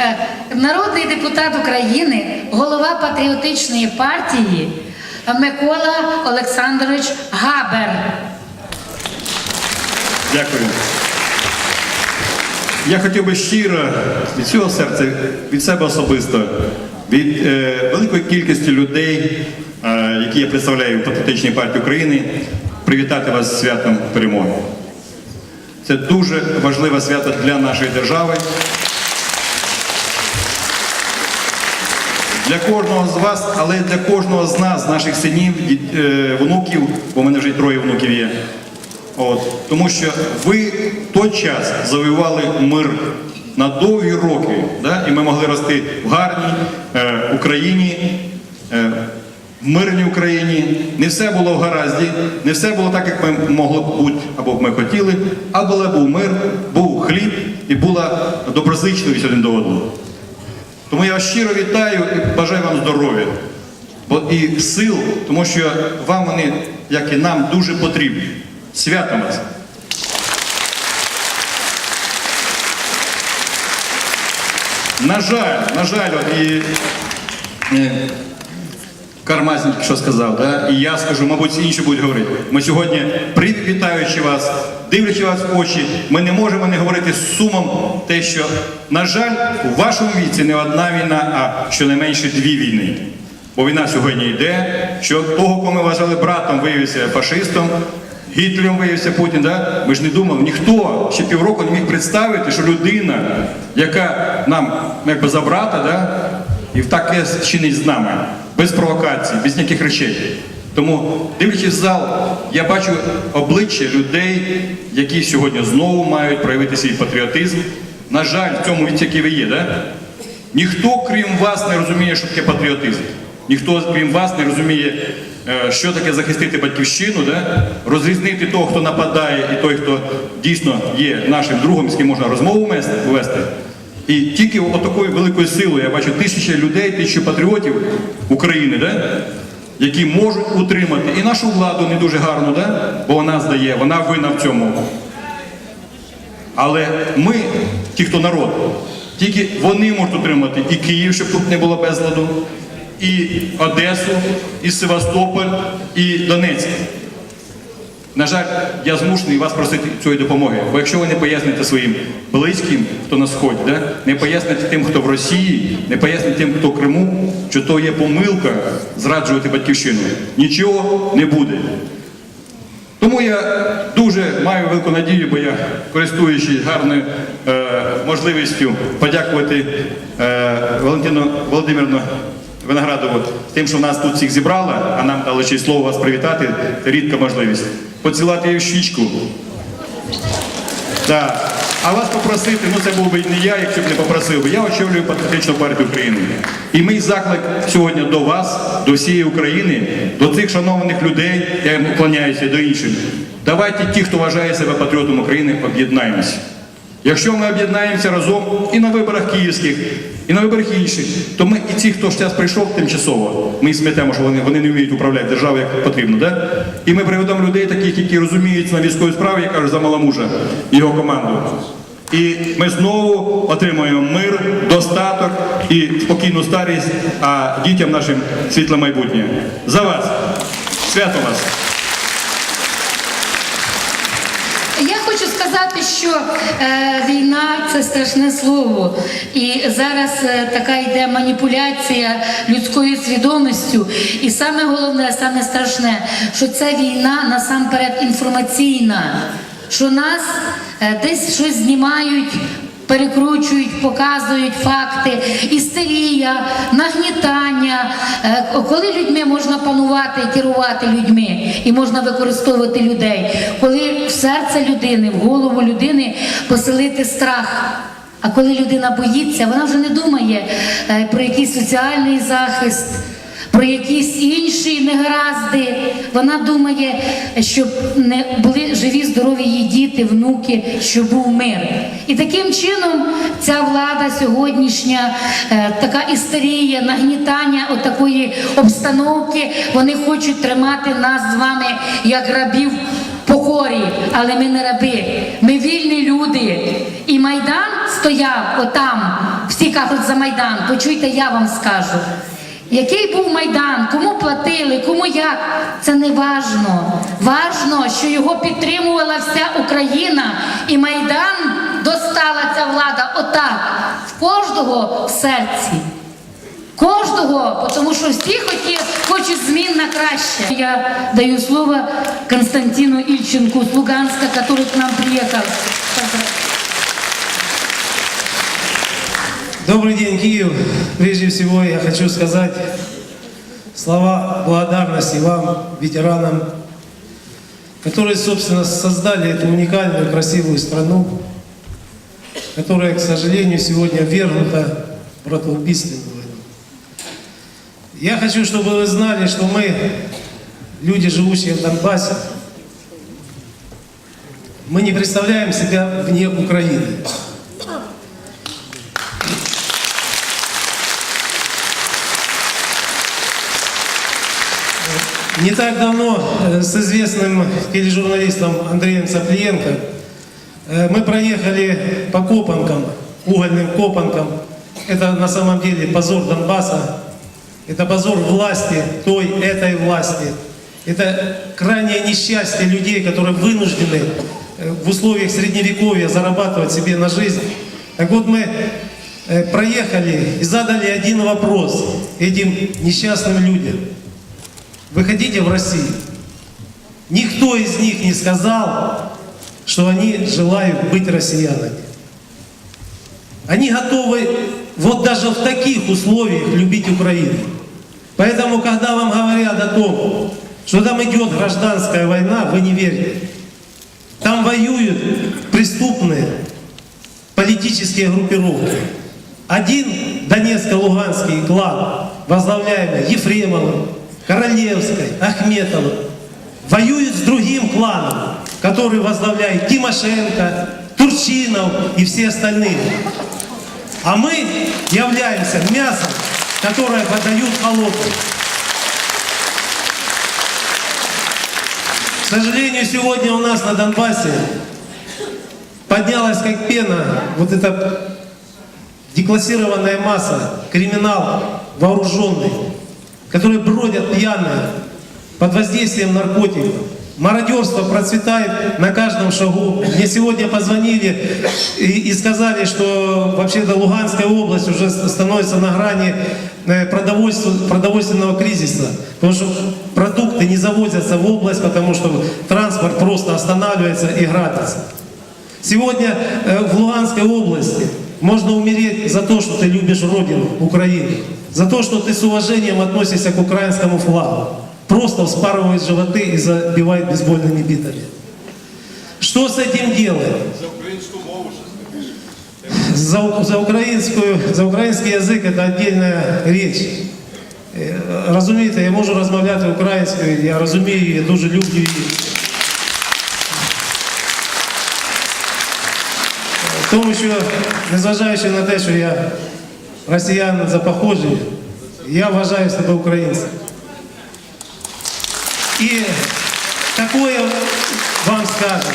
Е, Народний депутат України, голова патріотичної партії Микола Олександрович Габер. Дякую. Я хотів би щиро від цього серця, від себе особисто, від е, великої кількості людей, е, які я представляю в Патріотичній партії України, привітати вас з святом перемоги. Це дуже важливе свято для нашої держави. Для кожного з вас, але для кожного з нас, наших синів, е, внуків, бо в мене вже троє внуків є. От, тому що ви в той час завоювали мир на довгі роки, да? і ми могли рости в гарній е, Україні, е, в мирній Україні. Не все було в гаразді, не все було так, як ми могло б бути або б ми хотіли, але був мир, був хліб і була доброзичливість один до одного. Тому я вас щиро вітаю і бажаю вам здоров'я і сил, тому що вам вони, як і нам, дуже потрібні. Святом вас! На жаль, на жаль, от і е, Кармазін що сказав, да? і я скажу, мабуть, інші будуть говорити. Ми сьогодні, привітаючи вас, дивлячи вас в очі, ми не можемо не говорити з сумом те, що, на жаль, у вашому віці не одна війна, а щонайменше дві війни. Бо війна сьогодні йде, що того, кого ми вважали братом, виявився фашистом, Гітлером виявився Путін, да? ми ж не думали, ніхто ще півроку не міг представити, що людина, яка нам якби за брата, да? і таке чинить з нами, без провокацій, без ніяких речей. Тому, дивлячись зал, я бачу обличчя людей, які сьогодні знову мають проявити свій патріотизм. На жаль, в цьому віці, ви є, да? ніхто, крім вас, не розуміє, що таке патріотизм. Ніхто, крім вас, не розуміє, е, що таке захистити батьківщину, да? розрізнити того, хто нападає, і той, хто дійсно є нашим другом, з ким можна розмову вести. І тільки отакою великою силою я бачу тисячі людей, тисячі патріотів України, да? Які можуть утримати і нашу владу не дуже гарну, да? бо вона здає, вона винна в цьому. Але ми, ті, хто народ, тільки вони можуть утримати і Київ, щоб тут не було безладу, і Одесу, і Севастополь, і Донецьк. На жаль, я змушений вас просити цієї допомоги. Бо якщо ви не поясните своїм близьким, хто на сході, да? не поясните тим, хто в Росії, не поясните тим, хто в Криму, що то є помилка зраджувати батьківщину, нічого не буде. Тому я дуже маю велику надію, бо я користуючись гарною е, можливістю подякувати е, Валентину Володимирівну Виноградову тим, що нас тут всіх зібрала, а нам дали ще слово вас привітати. Це рідка можливість. Поцілати її в щічку. Так. А вас попросити, ну це був би не я, якщо б не попросив би. Я очолюю Патріотичну партію України. І мій заклик сьогодні до вас, до всієї України, до цих шанованих людей, я їм уклоняюся до інших. Давайте ті, хто вважає себе патріотом України, об'єднаємося. Якщо ми об'єднаємося разом і на виборах київських, і на виборах інших, то ми і ці, хто ж зараз прийшов тимчасово, ми їх сметемо, що вони, вони не вміють управляти державою як потрібно. Да? І ми приведемо людей, таких, які розуміються на військовій справі, я кажу, за Маламужа і його команду. І ми знову отримуємо мир, достаток і спокійну старість, а дітям нашим світле майбутнє. За вас! Свято вас! Я хочу сказати, що е, війна це страшне слово, і зараз е, така йде маніпуляція людською свідомістю. І саме головне, саме страшне, що ця війна насамперед інформаційна, що нас е, десь щось знімають. Перекручують, показують факти, істерія, нагнітання, Е, коли людьми можна панувати і керувати людьми, і можна використовувати людей, коли в серце людини, в голову людини поселити страх. А коли людина боїться, вона вже не думає е, про якийсь соціальний захист, про якісь інші негаразди. Вона думає, щоб не були живі, здорові її діти, внуки, щоб був мир. І таким чином ця влада сьогоднішня, е, така істерія, нагнітання отакої обстановки, вони хочуть тримати нас з вами як рабів покорі, але ми не раби, ми вільні люди. І Майдан стояв отам, всі кажуть за Майдан, почуйте, я вам скажу. Який був Майдан, кому платили, кому як, це не важно. Важно, що його підтримувала вся Україна, і Майдан достала ця влада отак, в кожного в серці. Кожного, тому що всі хоті, хочуть змін на краще. Я даю слово Константину Ильченку с Луганска, который к нам приехал. Добрый день, Киев. Прежде всего я хочу сказать слова благодарности вам, ветеранам, которые, собственно, создали эту уникальную, красивую страну, которая, к сожалению, сегодня вергнута в братоубийственную войну. Я хочу, чтобы вы знали, что мы, люди, живущие в Донбассе, мы не представляем себя вне Украины. Не так давно э, с известным тележурналистом Андреем Цаплиенко э, мы проехали по копанкам, угольным копанкам. Это на самом деле позор Донбасса, это позор власти, той, этой власти. Это крайнее несчастье людей, которые вынуждены э, в условиях средневековья зарабатывать себе на жизнь. Так вот мы проехали и задали один вопрос этим несчастным людям. Вы хотите в Россию? Никто из них не сказал, что они желают быть россиянами. Они готовы вот даже в таких условиях любить Украину. Поэтому, когда вам говорят о том, что там идет гражданская война, вы не верите. Там воюют преступные политические группировки. Один Донецко-Луганский клан, возглавляемый Ефремовым, Королевской, Ахметовым, воюет с другим кланом, который возглавляет Тимошенко, Турчинов и все остальные. А мы являемся мясом, которое подают холодным. К сожалению, сегодня у нас на Донбассе поднялась как пена вот эта деклассированная масса, криминал вооруженный, которые бродят пьяные под воздействием наркотиков. Мародерство процветает на каждом шагу. Мне сегодня позвонили и, и сказали, что вообще-то Луганская область уже становится на грани э, продовольственного кризиса. Потому что продукты не завозятся в область, потому что транспорт просто останавливается и грабится. Сегодня э, в Луганской области можно умереть за то, что ты любишь Родину, Украину. За то, что ты с уважением относишься к украинскому флагу. Просто вспарывают животы и забивают бейсбольными битами. Что с этим делать? За, за, українською, за український язик це віддільна річ. Е, Розумієте, я можу розмовляти українською, я розумію, її, я дуже люблю її. Тому що, незважаючи на те, що я росіянин за походження, я вважаю себе українцем. І такое вам скажет,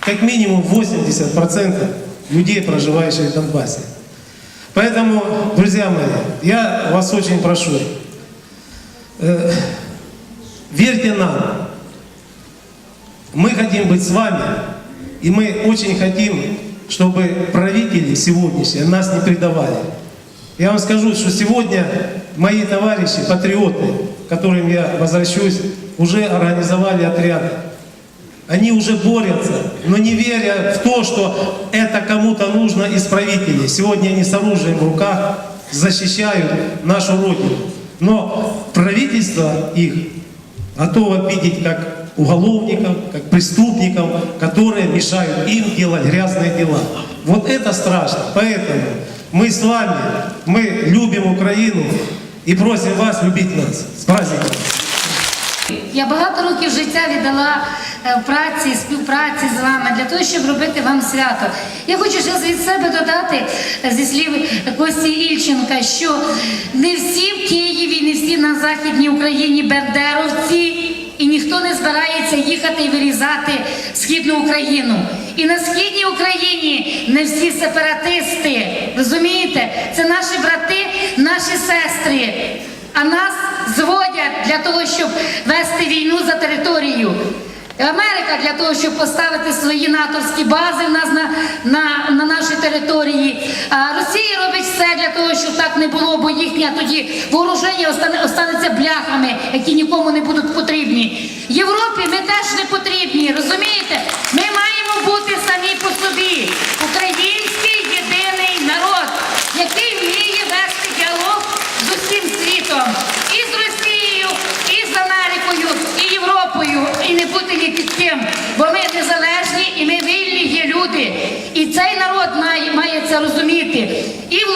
как минимум 80% людей, проживающих в Донбассе. Поэтому, друзья мои, я вас очень прошу, э, верьте нам, мы хотим быть с вами, и мы очень хотим, чтобы правители сегодняшние нас не предавали. Я вам скажу, что сегодня мои товарищи, патриоты, к которым я возвращусь, уже организовали отряды. Они уже борются, но не веря в то, что это кому-то нужно из правителей. Сегодня они с оружием в руках защищают нашу Родину. Но правительство их готово видеть как уголовников, как преступников, которые мешают им делать грязные дела. Вот это страшно. Поэтому мы с вами, мы любим Украину и просим вас любить нас. С праздником! Я багато років життя віддала е, в праці, співпраці з вами для того, щоб робити вам свято. Я хочу ще від себе додати е, зі слів Кості Ільченка, що не всі в Києві, не всі на Західній Україні бендеровці, і ніхто не збирається їхати і вирізати східну Україну. І на східній Україні не всі сепаратисти. Розумієте? Це наші брати, наші сестри. А нас зводять для того, щоб вести війну за територію. Америка для того, щоб поставити свої натовські бази в нас на, на, на нашій території. А Росія щоб так не було, бо їхнє тоді вооруження останеться бляхами, які нікому не будуть потрібні. Європі ми теж не потрібні, розумієте? Ми маємо бути самі по собі. Український єдиний народ, який вміє вести діалог з усім світом, і з Росією, і з Америкою, і Європою, і не бути ні під ким. Бо ми незалежні і ми вільні є люди. І цей народ має, має це розуміти і в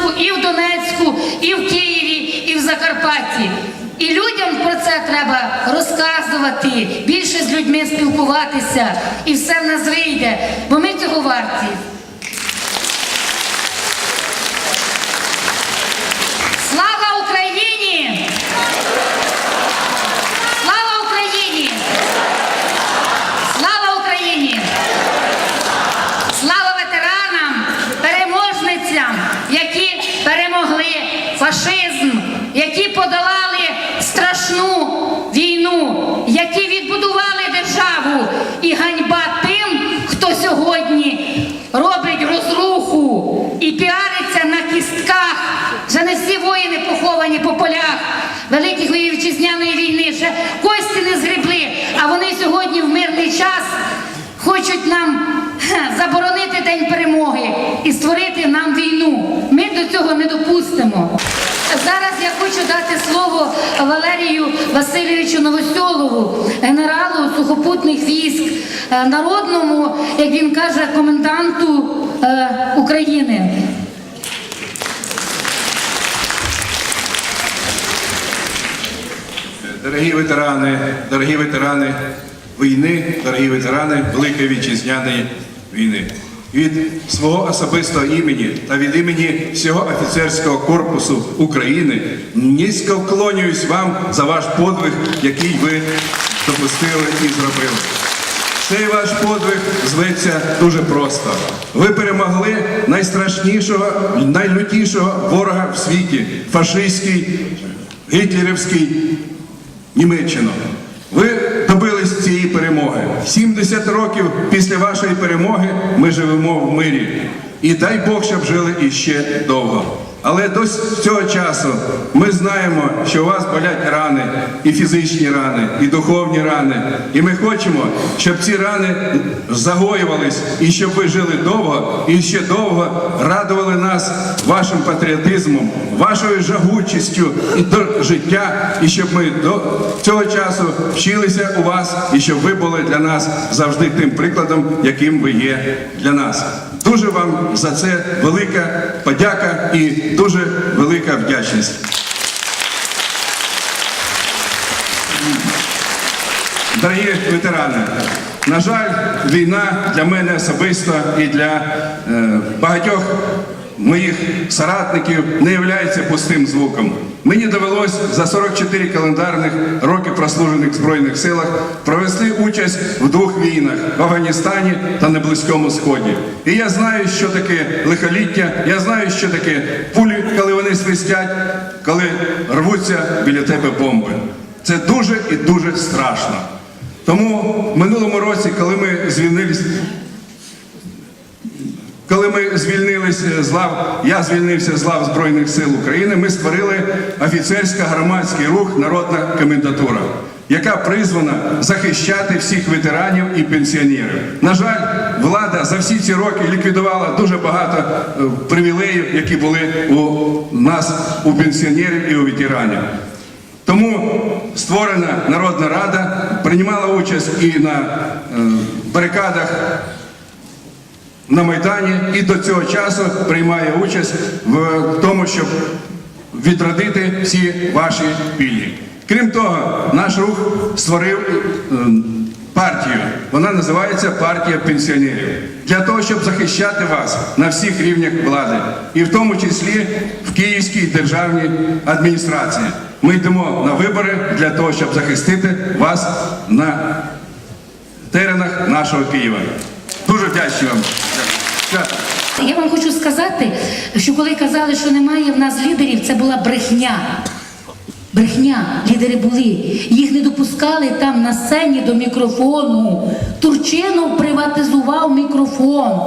Луганську, і в Донецьку, і в Києві, і в Закарпатті. І людям про це треба розказувати, більше з людьми спілкуватися, і все в нас вийде, бо ми цього варті. Слава Україні! Слава Україні! Слава Україні! Слава ветеранам, переможницям, які перемогли фашизм, які подолали страшну війну, які відбудували державу. І ганьба тим, хто сьогодні робить розруху і піариться на кістках. Вже не всі воїни поховані по полях Великих вітчизняної війни, ще кості не згребли, а вони сьогодні в мирний час хочуть нам заборонити День перемоги і створити нам війну. Ми до цього не допустимо. Зараз я хочу дати слово Валерію Васильовичу Новосьолову, генералу сухопутних військ, е, народному, як він каже, коменданту е, України. Дорогі ветерани, дорогі ветерани війни, дорогі ветерани Великої вітчизняної війни. Від свого особистого імені та від імені всього офіцерського корпусу України низько вклонююсь вам за ваш подвиг, який ви допустили і зробили. Цей ваш подвиг зветься дуже просто. Ви перемогли найстрашнішого, найлютішого ворога в світі фашистський, гітлерівський Німеччину. Ви перемоги. 70 років після вашої перемоги ми живемо в мирі. І дай Бог, щоб жили іще довго. Але до цього часу ми знаємо, що у вас болять рани, і фізичні рани, і духовні рани. І ми хочемо, щоб ці рани загоювались, і щоб ви жили довго і ще довго радували нас вашим патріотизмом, вашою жагучістю і до життя, і щоб ми до цього часу вчилися у вас, і щоб ви були для нас завжди тим прикладом, яким ви є для нас. Дуже вам за це велика подяка і дуже велика вдячність. Дорогі ветерани, на жаль, війна для мене особисто і для е, багатьох моїх соратників не є пустим звуком. Мені довелось за 44 календарних роки прослужених в Збройних силах провести участь в двох війнах в Афганістані та на Близькому Сході. І я знаю, що таке лихоліття, я знаю, що таке пулі, коли вони свистять, коли рвуться біля тебе бомби. Це дуже і дуже страшно. Тому в минулому році, коли ми звільнились, ми звільнилися з лав, я звільнився з лав Збройних сил України, ми створили офіцерсько-громадський рух Народна комендатура, яка призвана захищати всіх ветеранів і пенсіонерів. На жаль, влада за всі ці роки ліквідувала дуже багато е, привілеїв, які були у нас, у пенсіонерів і у ветеранів. Тому створена Народна Рада приймала участь і на е, барикадах на Майдані і до цього часу приймає участь в тому, щоб відродити всі ваші пільги. Крім того, наш рух створив е, партію. Вона називається партія пенсіонерів для того, щоб захищати вас на всіх рівнях влади, і в тому числі в Київській державній адміністрації. Ми йдемо на вибори для того, щоб захистити вас на теренах нашого Києва. Дуже вдячний вам. Я вам хочу сказати, що коли казали, що немає в нас лідерів, це була брехня. Брехня, лідери були. Їх не допускали там на сцені до мікрофону. Турчинов приватизував мікрофон,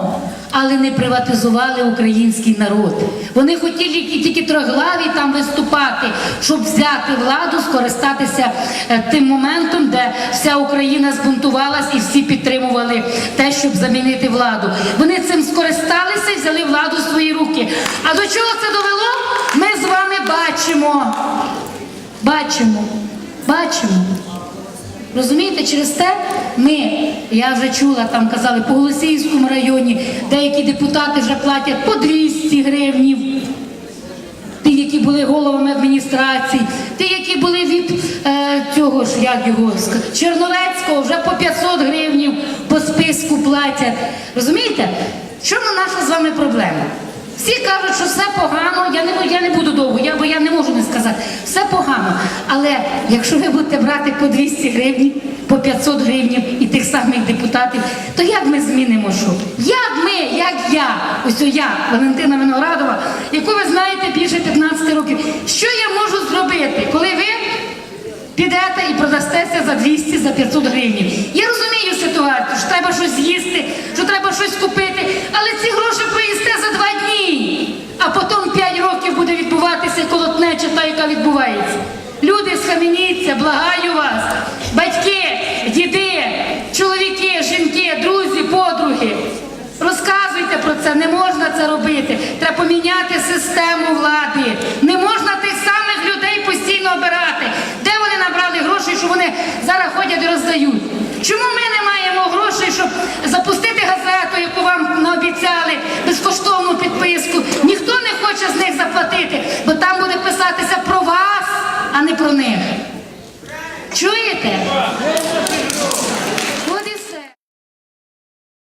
але не приватизували український народ. Вони хотіли тільки троглаві там виступати, щоб взяти владу, скористатися е, тим моментом, де вся Україна збунтувалась і всі підтримували те, щоб замінити владу. Вони цим скористалися і взяли владу в свої руки. А до чого це довело? Ми з вами бачимо. Бачимо, бачимо. Розумієте, через те ми, я вже чула, там казали, по Голосіївському районі деякі депутати вже платять по 200 гривнів. Ті, які були головами адміністрацій, ті, які були від е, цього ж, як його, Черновецького, вже по 500 гривнів по списку платять. Розумієте? В чому наша з вами проблема? Всі кажуть, що все погано, я не, я не буду довго, я, бо я не можу не сказати. Все погано. Але якщо ви будете брати по 200 гривень, по 500 гривень і тих самих депутатів, то як ми змінимо що? Як ми, як я, ось я, Валентина Виноградова, яку ви знаєте більше 15 років, що я можу зробити, коли ви підете і продастеся за 200, за 500 гривень. Я розумію ситуацію, що треба щось з'їсти, що треба щось купити, але ці гроші поїсте за два дні, а потім 5 років буде відбуватися колотнеча та, яка відбувається. Люди, схаменіться, благаю вас, батьки, діди, чоловіки, жінки, друзі, подруги. Розказуйте про це, не можна це робити. Треба поміняти систему влади. Не хоче з них заплатити, бо там буде писатися про вас, а не про них. Чуєте?